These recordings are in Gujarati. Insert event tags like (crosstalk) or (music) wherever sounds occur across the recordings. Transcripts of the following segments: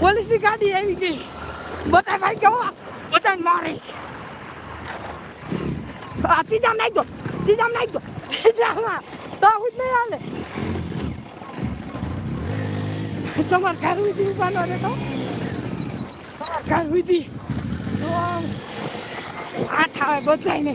પોલીસની ગાડી આવી ગઈ. બધા ભાઈ કેવો બધા મારે. આ ત્રીજા નાખી દો, ત્રીજામ નાખી દો. ત્રીજામાં. તો હું જ નહીં હાલે. તમારે ઘર ઉધી ઉભાનો રે તો? ઘર ઉધી આઠ આવે બધાય ને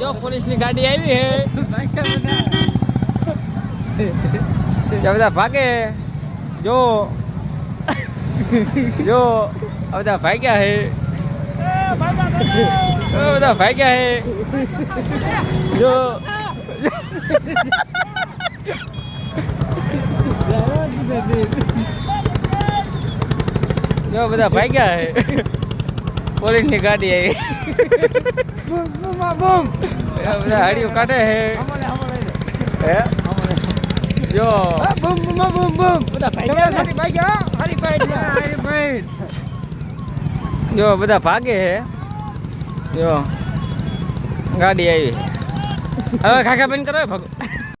જો પોલીસની ગાડી આવી હે. બધા ભાગે. જો. જો બધા ભાગ્યા હે. બધા ભાગ્યા હે. જો. જો બધા ભાગ્યા હે. પોલીસની ગાડી આવી. બધા હાડીઓ કાઢે હે. જો. બધા (laughs) ભાઈ જો બધા ભાગે હે. જો. ગાડી આવી. હવે ખાખા બંધ કરો ભાગો